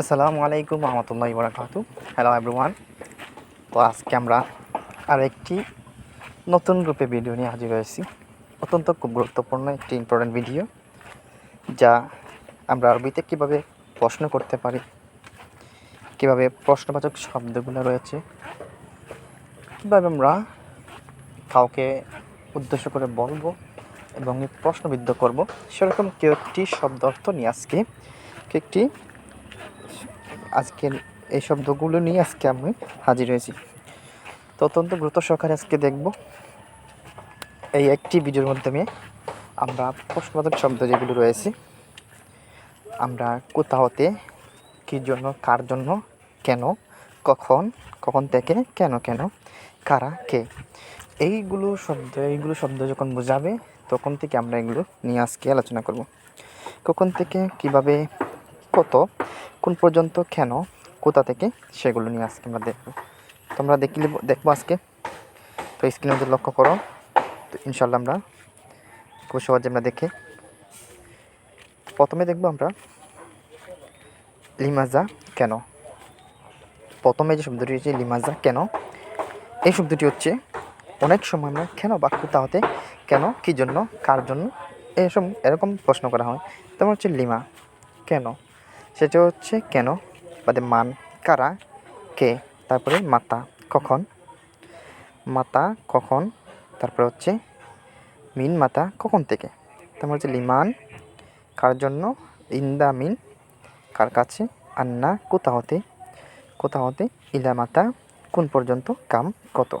আসসালামু আলাইকুম রহমতুল্লাহ বরাকাতু hello everyone তো আজকে আমরা আর একটি নতুন রূপে ভিডিও নিয়ে হাজির হয়েছি। অত্যন্ত খুব গুরুত্বপূর্ণ একটি ইম্পর্টেন্ট ভিডিও যা আমরা আরবিতে কীভাবে প্রশ্ন করতে পারি, কীভাবে প্রশ্নবাচক শব্দগুলো রয়েছে, কীভাবে আমরা কাউকে উদ্দেশ্য করে বলব এবং প্রশ্নবিদ্ধ করব, সেরকম কেউ একটি শব্দ অর্থ নিয়ে আজকে একটি আজকের এই শব্দগুলো নিয়ে আজকে আমি হাজির হয়েছি। তো অত্যন্ত গুরুত্ব সহকারে আজকে দেখব। এই একটি ভিডিওর মাধ্যমে আমরা প্রশ্নবাচক শব্দ যেগুলো রয়েছে, আমরা কোথাওতে কী জন্য, কার জন্য, কেন, কখন কখন থেকে, কেন কেন, কারা, কে, এইগুলো শব্দ এইগুলো শব্দ যখন বোঝাবে, তখন থেকে আমরা এগুলো নিয়ে আজকে আলোচনা করব। কখন থেকে, কীভাবে কত, কোন পর্যন্ত, কেন, কোথা থেকে, সেগুলো নিয়ে আজকে আমরা দেখব। তো আমরা দেখলে, দেখব আজকে। তো স্ক্রিনে মধ্যে লক্ষ্য করো। তো ইনশাল্লাহ আমরা খুব সহজে আমরা দেখে প্রথমে দেখব আমরা লিমাজা কেন। প্রথমে যে শব্দটি হচ্ছে লিমাজা কেন, এই শব্দটি হচ্ছে, অনেক সময় আমরা কেন কোথা হতে কেন, কী জন্য, কার জন্য, এরকম এরকম প্রশ্ন করা হয়। তেমন হচ্ছে লিমা, কেন? সেটা হচ্ছে কেন? বাদে মান কারা? কে? তারপরে মাতা কখন? মাতা কখন? তারপরে হচ্ছে মিন মাতা কখন থেকে? তারপর হচ্ছে লিমান, কার জন্য? ইন্দা মিন, কার কাছে? আন্না কোথা হতে? কোথা হতে? ইলা মাতা কোন পর্যন্ত? কাম কত?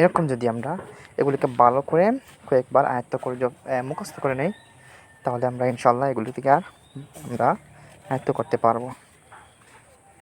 এরকম যদি আমরা এগুলিকে ভালো করে কয়েকবার আয়ত্ত করে মুখস্থ করে নেই, তাহলে আমরা ইনশাল্লাহ এগুলি থেকে আর আমরা আয়ত্ত করতে পারব।